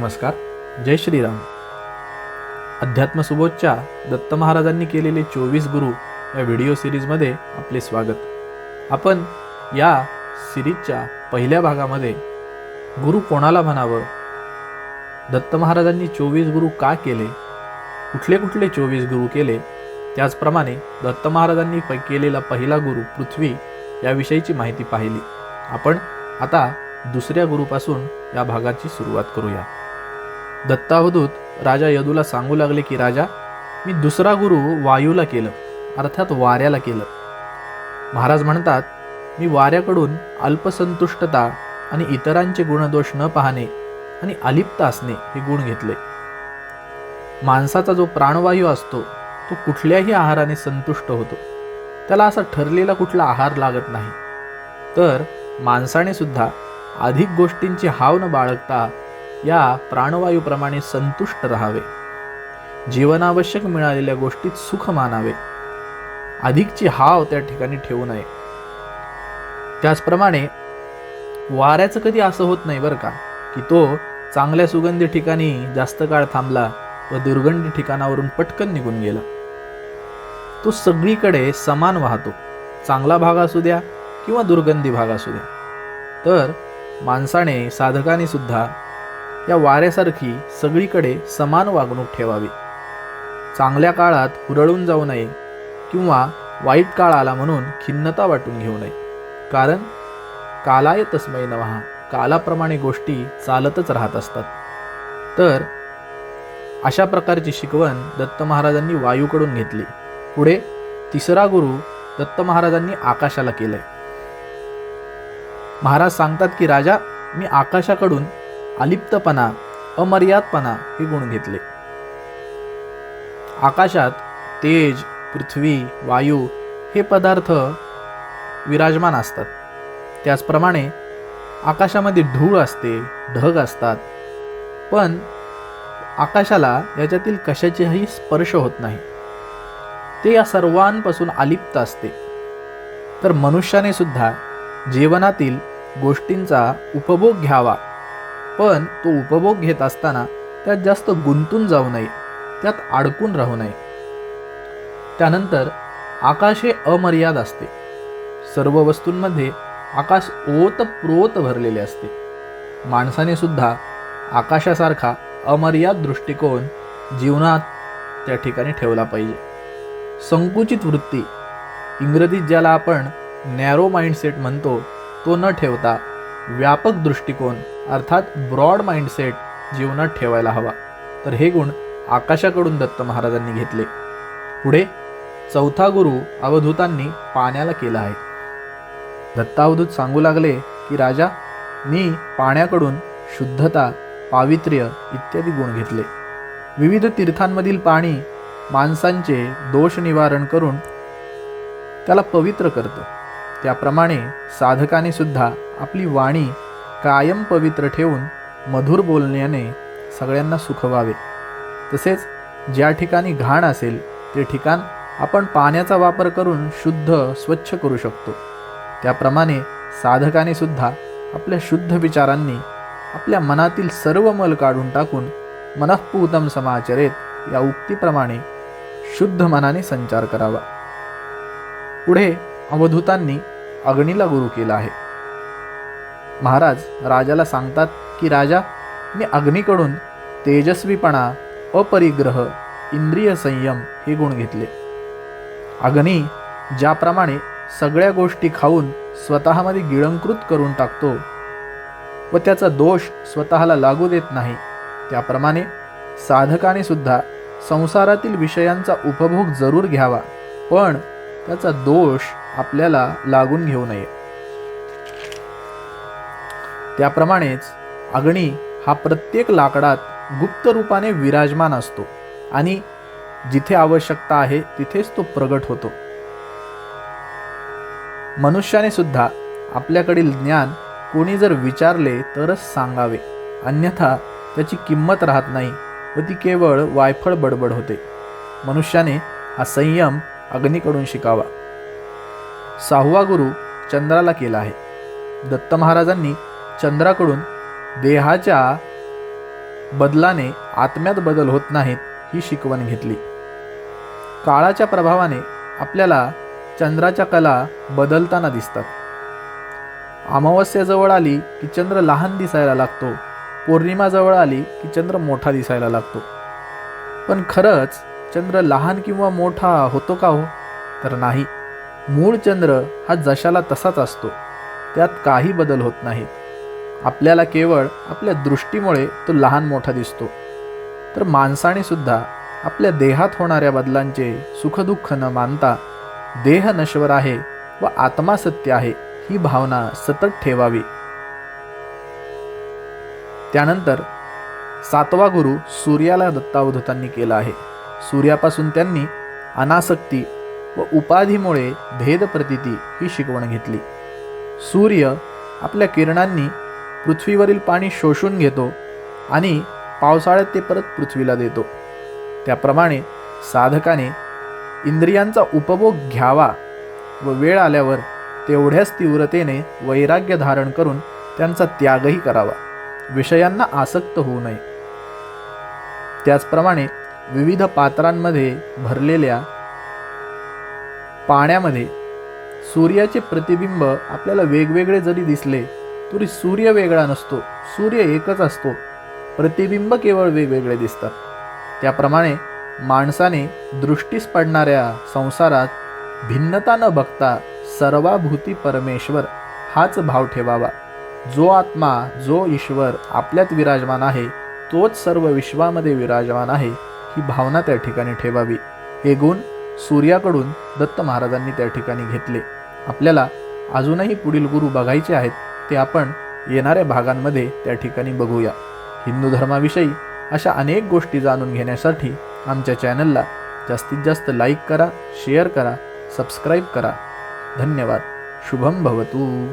नमस्कार जय श्रीराम. अध्यात्म सुबोधच्या दत्त महाराजांनी केलेले चोवीस गुरु या व्हिडिओ सिरीजमध्ये आपले स्वागत. आपण या सिरीजच्या पहिल्या भागामध्ये गुरु कोणाला म्हणावं? दत्त महाराजांनी चोवीस गुरु का केले? कुठले कुठले चोवीस गुरु केले? त्याचप्रमाणे दत्त महाराजांनी केलेला पहिला गुरु पृथ्वी याविषयीची माहिती पाहिली. आपण आता दुसऱ्या गुरुपासून या भागाची सुरुवात करूया. दत्तावधूत राजा यदूला सांगू लागले की राजा मी दुसरा गुरु वायूला केलं अर्थात वाऱ्याला केलं. महाराज म्हणतात मी वाऱ्याकडून अल्पसंतुष्टता आणि इतरांचे गुणदोष न पाहणे आणि अलिप्त असणे हे गुण घेतले. माणसाचा जो प्राणवायू असतो तो कुठल्याही आहाराने संतुष्ट होतो. त्याला असा ठरलेला कुठला आहार लागत नाही. तर माणसाने सुद्धा अधिक गोष्टींची हाव न बाळगता या प्राणवायूप्रमाणे संतुष्ट राहावे. जीवनावश्यक मिळालेल्या गोष्टीत सुख मानावे. अधिकची हाव त्या ठिकाणी ठेवू नये. त्याचप्रमाणे वाऱ्याचं कधी असं होत नाही बरं का की तो चांगल्या सुगंधी ठिकाणी जास्त काळ थांबला व दुर्गंधी ठिकाणावरून पटकन निघून गेला. तो सगळीकडे समान वाहतो. चांगला भाग असू द्या किंवा दुर्गंधी भाग असू द्या. तर माणसाने साधकाने सुद्धा या वाऱ्यासारखी सगळीकडे समान वागणूक ठेवावी. चांगल्या काळात हुरळून जाऊ नये किंवा वाईट काळ आला म्हणून खिन्नता वाटून घेऊ नये. कारण कालाय तस्मय नवहा कालाप्रमाणे गोष्टी चालतच राहत असतात. तर अशा प्रकारची शिकवण दत्त महाराजांनी वायूकडून घेतली. पुढे तिसरा गुरु दत्त महाराजांनी आकाशाला केलंय. महाराज सांगतात की राजा मी आकाशाकडून अलिप्तपणा अमर्यादपणा हे गुण घेतले. आकाशात तेज पृथ्वी वायू हे पदार्थ विराजमान असतात. त्याचप्रमाणे आकाशामध्ये धूळ असते ढग असतात. पण आकाशाला याच्यातील कशाचेही स्पर्श होत नाही. ते या सर्वांपासून अलिप्त असते. तर मनुष्याने सुद्धा जीवनातील गोष्टींचा उपभोग घ्यावा. पण तो उपभोग घेत असताना त्यात जास्त गुंतून जाऊ नये त्यात अडकून राहू नये. त्यानंतर आकाश हे अमर्याद असते. सर्व वस्तूंमध्ये आकाश ओतप्रोत भरलेले असते. माणसाने सुद्धा आकाशासारखा अमर्याद दृष्टिकोन जीवनात त्या ठिकाणी ठेवला पाहिजे. संकुचित वृत्ती इंग्रजीत ज्याला आपण नॅरो माइंडसेट म्हणतो तो न ठेवता व्यापक दृष्टिकोन अर्थात ब्रॉड माइंडसेट जीवनात ठेवायला हवा. तर हे गुण आकाशाकडून दत्त महाराजांनी घेतले. पुढे चौथा गुरु अवधूतांनी पाण्याला केला आहे. दत्तावधूत सांगू लागले की राजा मी पाण्याकडून शुद्धता पावित्र्य इत्यादी गुण घेतले. विविध तीर्थांमधील पाणी माणसांचे दोष निवारण करून त्याला पवित्र करतं. त्याप्रमाणे साधकाने सुद्धा आपली वाणी कायम पवित्र ठेवून मधुर बोलण्याने सगळ्यांना सुखवावे. तसेच ज्या ठिकाणी घाण असेल ते ठिकाण आपण पाण्याचा वापर करून शुद्ध स्वच्छ करू शकतो. त्याप्रमाणे साधकाने सुद्धा आपल्या शुद्ध विचारांनी आपल्या मनातील सर्व मल काढून टाकून मनःपूतम समाचरेत या उक्तीप्रमाणे शुद्ध मनाने संचार करावा. पुढे अवधूतांनी अग्नीला गुरु केला आहे. महाराज राजाला सांगतात की राजा मी अग्नीकडून तेजस्वीपणा अपरिग्रह इंद्रिय संयम हे गुण घेतले. अग्नी ज्याप्रमाणे सगळ्या गोष्टी खाऊन स्वतःमध्ये गिळंकृत करून टाकतो व त्याचा दोष स्वतःला लागू देत नाही त्याप्रमाणे साधकाने सुद्धा संसारातील विषयांचा उपभोग जरूर घ्यावा. पण त्याचा दोष आपल्याला लागून घेऊ नये. त्याप्रमाणेच अग्नी हा प्रत्येक लाकडात गुप्त रूपाने विराजमान असतो आणि जिथे आवश्यकता आहे तिथेच तो प्रगट होतो. मनुष्याने सुद्धा आपल्याकडील ज्ञान कोणी जर विचारले तरच सांगावे. अन्यथा त्याची किंमत राहत नाही व ती केवळ वायफळ बडबड होते. मनुष्याने हा संयम अग्नीकडून शिकावा. सहावा गुरु चंद्राला केला आहे. दत्त महाराजांनी चंद्राकडून देहाच्या बदलाने आत्म्यात बदल होत नाहीत ही शिकवण घेतली. काळाच्या प्रभावाने आपल्याला चंद्राच्या कला बदलताना दिसतात. अमावस्याजवळ आली की चंद्र लहान दिसायला लागतो. पौर्णिमाजवळ आली की चंद्र मोठा दिसायला लागतो. पण खरंच चंद्र लहान किंवा मोठा होतो का हो? तर नाही. मूळ चंद्र हा जशाला तसाच असतो. त्यात काही बदल होत नाहीत. आपल्याला केवळ आपल्या दृष्टीमुळे तो लहान मोठा दिसतो. तर माणसाने सुद्धा आपल्या देहात होणाऱ्या बदलांचे सुखदुःख न मानता देह नश्वर आहे व आत्मा सत्य आहे ही भावना सतत ठेवावी. त्यानंतर सातवा गुरु सूर्याला दत्तावधूतांनी केला आहे. सूर्यापासून त्यांनी अनासक्ती व उपाधीमुळे भेद प्रतिती ही शिकवण घेतली. सूर्य आपल्या किरणांनी पृथ्वीवरील पाणी शोषून घेतो आणि पावसाळ्यात ते परत पृथ्वीला देतो. त्याप्रमाणे साधकाने इंद्रियांचा उपभोग घ्यावा व वेळ आल्यावर तेवढ्याच तीव्रतेने वैराग्य धारण करून त्यांचा त्यागही करावा. विषयांना आसक्त होऊ नये. त्याचप्रमाणे विविध पात्रांमध्ये भरलेल्या पाण्यामध्ये सूर्याचे प्रतिबिंब आपल्याला वेगवेगळे जरी दिसले तरी सूर्य वेगळा नसतो. सूर्य एकच असतो. प्रतिबिंब केवळ वेगवेगळे दिसतात. त्याप्रमाणे माणसाने दृष्टीस पडणाऱ्या संसारात भिन्नता न बघता सर्वाभूती परमेश्वर हाच भाव ठेवावा. जो आत्मा जो ईश्वर आपल्यात विराजमान आहे तोच सर्व विश्वामध्ये विराजमान आहे ही भावना त्या ठिकाणी ठेवावी. हे गुण सूर्याकडून दत्त महाराजांनी त्या ठिकाणी घेतले. आपल्याला अजूनही पुढील गुरु बघायचे आहेत ते आपण येणाऱ्या भागांमध्ये त्या ठिकाणी बघूया. हिंदू धर्माविषयी अशा अनेक गोष्टी जाणून घेण्यासाठी आमच्या चॅनलला जास्तीत जास्त लाईक करा शेअर करा सबस्क्राईब करा. धन्यवाद. शुभम भवतू.